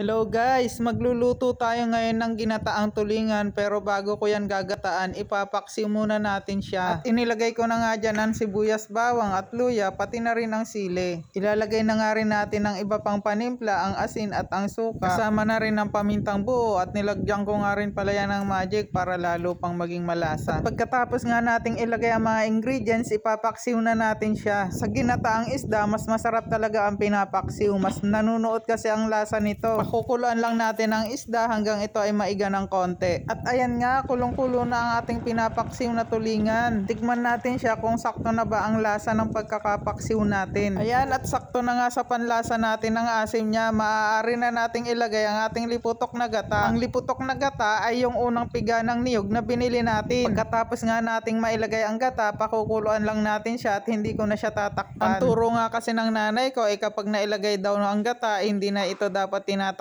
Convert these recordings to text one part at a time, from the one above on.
Hello guys, magluluto tayo ngayon ng ginataang tulingan pero bago ko yan gagataan, ipapaksi muna natin siya. At inilagay ko na nga dyan ang sibuyas, bawang at luya, pati na rin ang sili. Ilalagay na nga rin natin ang iba pang panimpla, ang asin at ang suka. Kasama na rin ang pamintang buo at nilagyan ko nga rin pala yan ng magic para lalo pang maging malasa. At pagkatapos nga nating ilagay ang mga ingredients, ipapaksiw na natin siya. Sa ginataang isda, mas masarap talaga ang pinapaksiw. Mas nanunuot kasi ang lasa nito. Pakukuluan lang natin ang isda hanggang ito ay maiga ng konti. At ayan nga, kulong-kulo na ang ating pinapaksiw na tulingan. Tikman natin siya kung sakto na ba ang lasa ng pagkakapaksiw natin. Ayan, at sakto na nga sa panlasa natin ang asim niya. Maaari na nating ilagay ang ating liputok na gata. Ang liputok na gata ay yung unang piga ng niyog na binili natin. Pagkatapos nga nating mailagay ang gata, pakukuluan lang natin siya at hindi ko na siya tatakpan. Ang turo nga kasi ng nanay ko ay kapag nailagay daw ang gata, hindi na ito dapat tinatakpan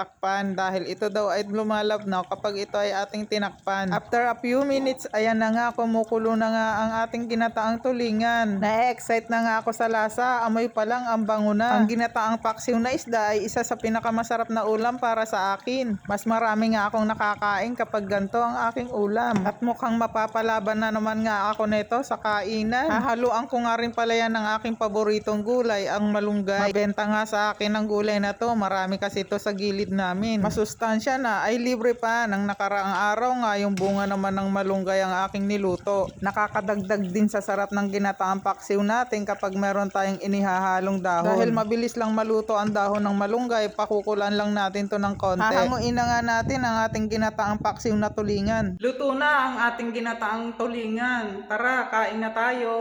dahil ito daw ay lumalabnaw kapag ito ay ating tinakpan. After a few minutes, ayan na nga, kumukulo na nga ang ating ginataang tulingan. Na-excite na nga ako sa lasa, amoy pa lang ang bango na. Ang ginataang paksiw na isda ay isa sa pinakamasarap na ulam para sa akin. Mas marami nga akong nakakain kapag ganto ang aking ulam. At mukhang mapapalaban na naman nga ako nito sa kainan. Hahaluan ko nga rin pala yan ng aking paboritong gulay, ang malunggay. Mabenta nga sa akin ang gulay na to, marami kasi ito sa gilid namin. Masustansya na, ay libre pa. Nang nakaraang araw nga, yung bunga naman ng malunggay ang aking niluto. Nakakadagdag din sa sarap ng ginataang paksiw natin kapag meron tayong inihahalong dahon. Dahil mabilis lang maluto ang dahon ng malunggay, pakukulan lang natin to ng konti. Hahanguin na nga natin ang ating ginataang paksiw na tulingan. Luto na ang ating ginataang tulingan. Tara, kain na tayo.